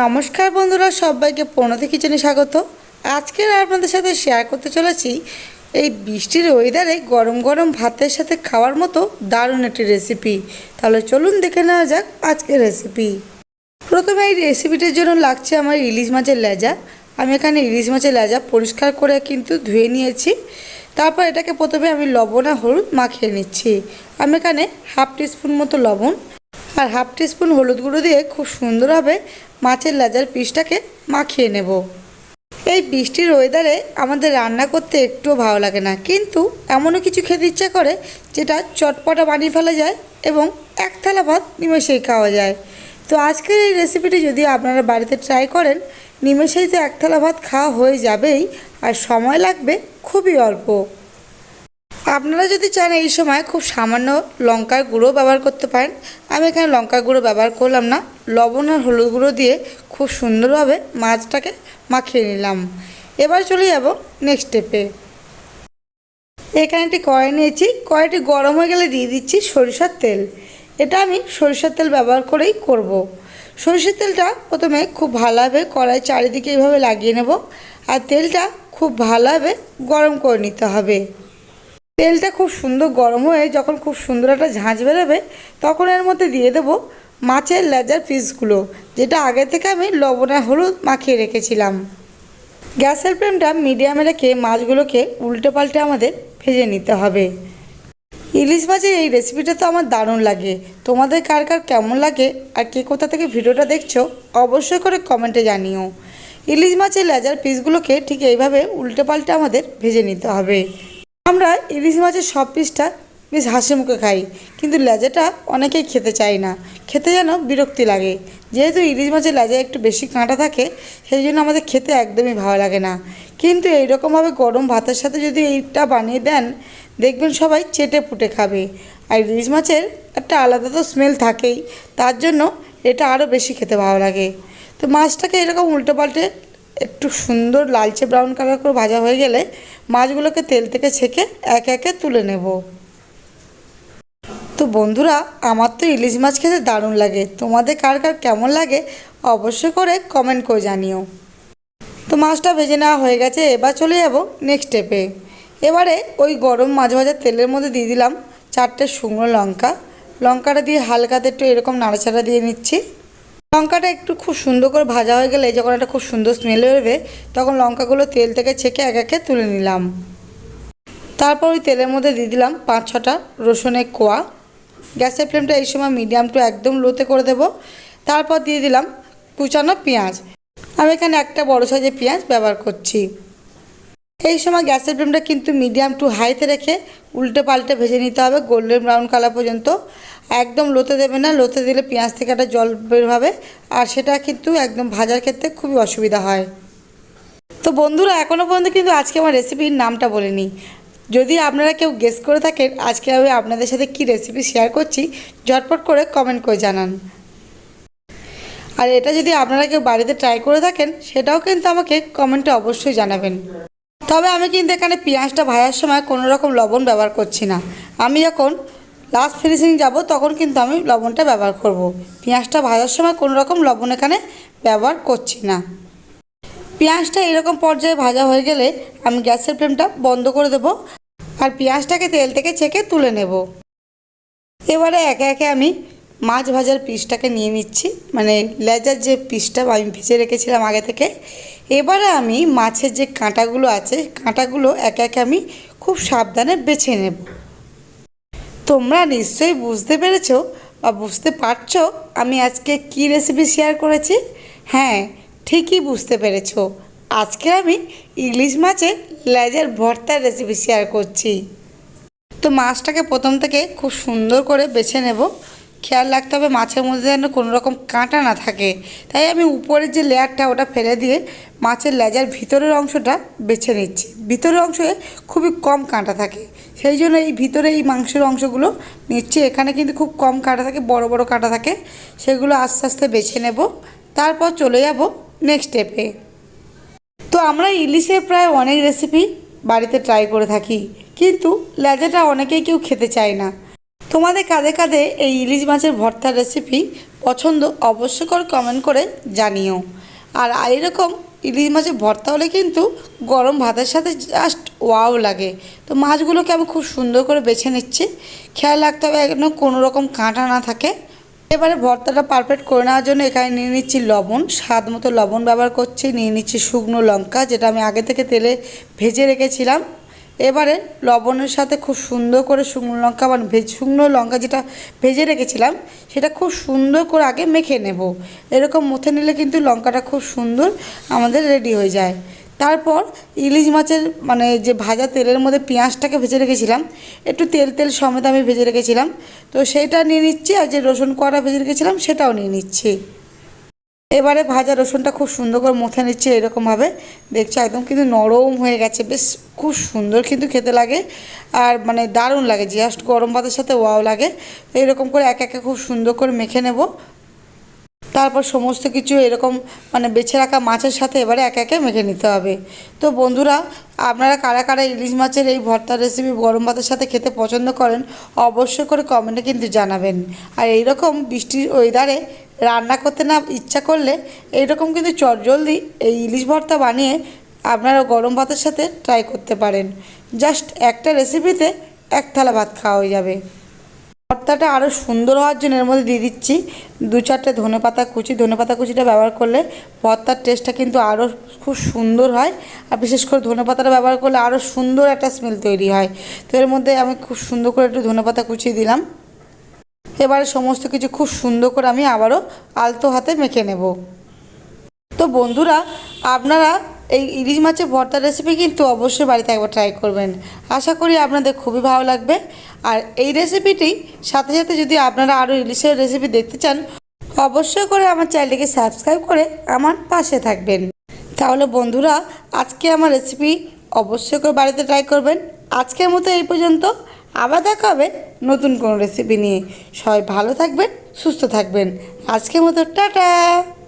নমস্কার বন্ধুরা, সবাইকে প্রণতি কিচেনে স্বাগত। আজকের আপনাদের সাথে শেয়ার করতে চলেছি এই বৃষ্টির ওয়েদারে গরম গরম ভাতের সাথে খাওয়ার মতো দারুণ একটি রেসিপি তাহলে চলুন দেখে নেওয়া যাক আজকের রেসিপি প্রথমে এই রেসিপিটির জন্য লাগছে আমার ইলিশ মাছের লেজা। আমি এখানে ইলিশ মাছের লেজা পরিষ্কার করে কিন্তু ধুয়ে নিয়েছি। তারপর এটাকে প্রথমে আমি লবণ আর হলুদ মাখিয়ে নিচ্ছি। আমি এখানে হাফ টিস্পুন মতো লবণ আর হাফ টিস্পুন হলুদ গুঁড়ো দিয়ে খুব সুন্দরভাবে মাছের লেজার পিসটাকে মাখিয়ে নেব। এই বৃষ্টির ওয়েদারে আমাদের রান্না করতে একটুও ভালো লাগে না, কিন্তু এমনও কিছু খেতে ইচ্ছা করে যেটা চটপটা বানিয়ে ফেলা যায় এবং এক থালা ভাত নিমেষেই খাওয়া যায়। তো আজকের এই রেসিপিটি যদি আপনারা বাড়িতে ট্রাই করেন, নিমেষেই তো এক থালা ভাত খাওয়া হয়ে যাবেই আর সময় লাগবে খুবই অল্প। আপনারা যদি চান এই সময় খুব সামান্য লঙ্কার গুঁড়ো ব্যবহার করতে পারেন, আমি এখানে লঙ্কার গুঁড়ো ব্যবহার করলাম না, লবণ আর হলুদ গুঁড়ো দিয়ে খুব সুন্দরভাবে মাছটাকে মাখিয়ে নিলাম। এবার চলে যাব নেক্সট স্টেপে এখানে একটি কড়াই নিয়েছি, কড়াইটি গরম হয়ে গেলে দিয়ে দিচ্ছি সরিষার তেল। এটা আমি সরিষার তেল ব্যবহার করেই করব। সরিষার তেলটা প্রথমে খুব ভালোভাবে কড়াই চারিদিকে এইভাবে লাগিয়ে নেব, আর তেলটা খুব ভালোভাবে গরম করে নিতে হবে। তেলটা খুব সুন্দর গরম হয়ে যখন খুব সুন্দর একটা ঝাঁঝ বেরোবে, তখন এর মধ্যে দিয়ে দেবো মাছের লেজার পিসগুলো, যেটা আগে থেকে আমি লবণ হলুদ মাখিয়ে রেখেছিলাম। গ্যাসের ফ্লেমটা মিডিয়ামে রেখে মাছগুলোকে উল্টে পাল্টে আমাদের ভেজে নিতে হবে। ইলিশ মাছের এই রেসিপিটা তো আমার দারুণ লাগে। তোমাদের কার কার কেমন লাগে আর কে কোথা থেকে ভিডিওটা দেখছ, অবশ্যই করে কমেন্টে জানিও। ইলিশ মাছের লেজার পিসগুলোকে ঠিক এইভাবে উল্টে পাল্টে আমাদের ভেজে নিতে হবে। আমরা ইলিশ মাছের সব পিসটা বেশ হাসি মুখে খাই, কিন্তু লেজাটা অনেকেই খেতে চায় না। খেতে যেন বিরক্তি লাগে। যেহেতু ইলিশ মাছের লেজা একটু বেশি কাঁটা থাকে, সেই জন্য আমাদের খেতে একদমই ভালো লাগে না। কিন্তু এইরকমভাবে গরম ভাতের সাথে যদি এইটা বানিয়ে দেন, দেখবেন সবাই চেটে পুটে খাবে। আর ইলিশ মাছের একটা আলাদা তো স্মেল থাকেই, তার জন্য এটা আরও বেশি খেতে ভালো লাগে। তো মাছটাকে এরকম উল্টো পাল্টে একটু সুন্দর লালচে ব্রাউন কালার করে ভাজা হয়ে গেলে মাছগুলোকে তেল থেকে ছেঁকে একে একে তুলে নেব। তো বন্ধুরা, আমার তো ইলিশ মাছ খেতে দারুণ লাগে। তোমাদের কার কার কেমন লাগে অবশ্যই করে কমেন্ট করে জানিও। তো মাছটা ভেজে নেওয়া হয়ে গেছে, এবার চলে যাব নেক্সট স্টেপে এবারে ওই গরম মাছ ভাজার তেলের মধ্যে দিয়ে দিলাম চারটে শুকনো লঙ্কা। লঙ্কাটা দিয়ে হালকাতে একটু এরকম নাড়াচাড়া দিয়ে নিচ্ছি। লঙ্কাটা একটু খুব সুন্দর করে ভাজা হয়ে গেলে যখন একটা খুব সুন্দর স্মেল বেরোবে, তখন লঙ্কাগুলো তেল থেকে ছেঁকে এক একে তুলে নিলাম। তারপর ওই তেলের মধ্যে দিয়ে দিলাম পাঁচ ছটা রসুনের কোয়া। গ্যাসের ফ্লেমটা এই সময় মিডিয়াম টু একদম লোতে করে দেব। তারপর দিয়ে দিলাম কুচানো পেঁয়াজ। আমি এখানে একটা বড় সাইজের পেঁয়াজ ব্যবহার করছি। এই সময় গ্যাসের ফ্লেমটা কিন্তু মিডিয়াম টু হাইতে রেখে উল্টে পাল্টে ভেজে নিতে হবে গোল্ডেন ব্রাউন কালার পর্যন্ত। একদম লোতে দেবে না, লোতে দিলে পেঁয়াজ থেকে একটা জল বের হবে, আর সেটা কিন্তু একদম ভাজার ক্ষেত্রে খুবই অসুবিধা হয়। তো বন্ধুরা এখনও পর্যন্ত কিন্তু আজকে আমার রেসিপির নামটা বলিনি। যদি আপনারা কেউ গেস করে থাকেন আজকে আমি আপনাদের সাথে কি রেসিপি শেয়ার করছি, ঝটপট করে কমেন্ট করে জানান। আর এটা যদি আপনারা কেউ বাড়িতে ট্রাই করে থাকেন, সেটাও কিন্তু আমাকে কমেন্টে অবশ্যই জানাবেন। তবে আমি কিন্তু এখানে পেঁয়াজটা ভাজার সময় কোনো রকম লবণ ব্যবহার করছি না। আমি যখন লাস্ট ফিনিশিং যাব, তখন কিন্তু আমি লবণটা ব্যবহার করব। পেঁয়াজটা ভাজার সময় কোনো রকম লবণ এখানে ব্যবহার করছি না। পেঁয়াজটা এরকম পর্যায়ে ভাজা হয়ে গেলে আমি গ্যাসের ফ্লেমটা বন্ধ করে দেব আর পেঁয়াজটাকে তেল থেকে ছেঁকে তুলে নেব। এবারে একে একে আমি মাছ ভাজার পিসটাকে নিয়ে নিচ্ছি মানে লেজার যে পিসটা আমি ভেজে রেখেছিলাম আগে থেকে। এবারে আমি মাছের যে কাঁটাগুলো আছে, কাঁটাগুলো একে একে আমি খুব সাবধানে বেছে নেব। তোমরা নিশ্চয়ই বুঝতে পেরেছ বা বুঝতে পারছ আমি আজকে কি রেসিপি শেয়ার করেছি? হ্যাঁ ঠিকই বুঝতে পেরেছ। আজকে আমি ইলিশ মাছের লেজের ভর্তার রেসিপি শেয়ার করছি। তো মাছটাকে প্রথম থেকে খুব সুন্দর করে বেছে নেব। খেয়াল রাখতে হবে মাছের মধ্যে যেন কোনো রকম কাঁটা না থাকে। তাই আমি উপরের যে লেয়ারটা, ওটা ফেলে দিয়ে মাছের লেজার ভিতরের অংশটা বেছে নিচ্ছি। ভিতরের অংশে খুবই কম কাঁটা থাকে। সেই জন্য এই ভিতরে এই মাংসের অংশগুলো নিচ্ছি। এখানে কিন্তু খুব কম কাঁটা থাকে, বড় বড় কাঁটা থাকে। সেগুলো আস্তে আস্তে বেছে নেব। তারপর চলে যাব নেক্সট স্টেপে তো আমরা ইলিশের প্রায় অনেক রেসিপি বাড়িতে ট্রাই করে থাকি, কিন্তু লেজাটা অনেকেই কেউ খেতে চায় না। তোমাদের কাঁধে কাঁধে এই ইলিশ মাছের ভর্তার রেসিপি পছন্দ অবশ্যই করে কমেন্ট করে জানিও। আর এরকম ইলিশ মাছের ভর্তা হলে কিন্তু গরম ভাতের সাথে জাস্ট ওয়াও লাগে। তো মাছগুলোকে আমি খুব সুন্দর করে বেছে নিচ্ছি। খেয়াল রাখতে হবে এখানে কোনো রকম কাঁটা না থাকে। এবারে ভর্তাটা পারফেক্ট করে নেওয়ার জন্য এখানে নিয়ে নিচ্ছি লবণ, স্বাদ মতো লবণ ব্যবহার করছি। নিয়ে নিচ্ছি শুকনো লঙ্কা, যেটা আমি আগে থেকে তেলে ভেজে রেখেছিলাম। এবারে লবণের সাথে খুব সুন্দর করে শুকনো লঙ্কা মানে ভেজ শুকনো লঙ্কা যেটা ভেজে রেখেছিলাম, সেটা খুব সুন্দর করে আগে মেখে নেব। এরকম মুথে নিলে কিন্তু লঙ্কাটা খুব সুন্দর আমাদের রেডি হয়ে যায়। তারপর ইলিশ মাছের মানে যে ভাজা তেলের মধ্যে পেঁয়াজটাকে ভেজে রেখেছিলাম, একটু তেল তেল সমেত আমি ভেজে রেখেছিলাম। তো সেইটা নিয়ে নিচ্ছি, আর যে রসুন কোয়াটা ভেজে রেখেছিলাম, সেটাও নিয়ে নিচ্ছি। এবারে ভাজা রসুনটা খুব সুন্দর করে মথে নিচ্ছে এরকমভাবে দেখছি, একদম কিন্তু নরম হয়ে গেছে, বেশ খুব সুন্দর কিন্তু খেতে লাগে। আর মানে দারুণ লাগে জাস্ট গরম ভাতের সাথে ওয়াও লাগে। এরকম করে এক একে খুব সুন্দর করে মেখে নেব। তারপর সমস্ত কিছু এরকম মানে বেছে রাখা মাছের সাথে এবারে একে একে মেখে নিতে হবে। তো বন্ধুরা, আপনারা কারা কারা ইলিশ মাছের এই ভর্তার রেসিপি গরম ভাতের সাথে খেতে পছন্দ করেন, অবশ্যই করে কমেন্টে কিন্তু জানাবেন। আর এইরকম বৃষ্টির ওয়েদারে রান্না করতে না ইচ্ছা করলে, এইরকম কিন্তু চটজলদি এই ইলিশ ভর্তা বানিয়ে আপনারা গরম ভাতের সাথে ট্রাই করতে পারেন। জাস্ট একটা রেসিপিতে এক থালা ভাত খাওয়া হয়ে যাবে। ভর্তাটা আরও সুন্দর হওয়ার জন্য এর মধ্যে দিয়ে দিচ্ছি দু চারটে ধনে পাতা কুচি। ধনে পাতা কুচিটা ব্যবহার করলে ভর্তার টেস্টটা কিন্তু আরও খুব সুন্দর হয় আর বিশেষ করে ধনে পাতাটা ব্যবহার করলে আরও সুন্দর একটা স্মেল তৈরি হয়। তো এর মধ্যে আমি খুব সুন্দর করে একটু ধনে পাতা কুচিয়ে দিলাম। এবারে সমস্ত কিছু খুব সুন্দর করে আমি আবারও আলতো হাতে মেখে নেব। তো বন্ধুরা, আপনারা এই ইলিশ মাছের ভর্তা রেসিপি কিন্তু অবশ্যই বাড়িতে একবার ট্রাই করবেন। আশা করি আপনাদের খুবই ভালো লাগবে। আর এই রেসিপিটি সাথে সাথে যদি আপনারা আরও ইলিশের রেসিপি দেখতে চান, অবশ্যই করে আমার চ্যানেলটিকে সাবস্ক্রাইব করে আমার পাশে থাকবেন। তাহলে বন্ধুরা, আজকে আমার রেসিপি অবশ্যই করে বাড়িতে ট্রাই করবেন। আজকের মতো এই পর্যন্ত। আবার দেখা হবে নতুন কোনো রেসিপি নিয়ে। সবাই ভালো থাকবেন, সুস্থ থাকবেন। আজকের মতো টাটা!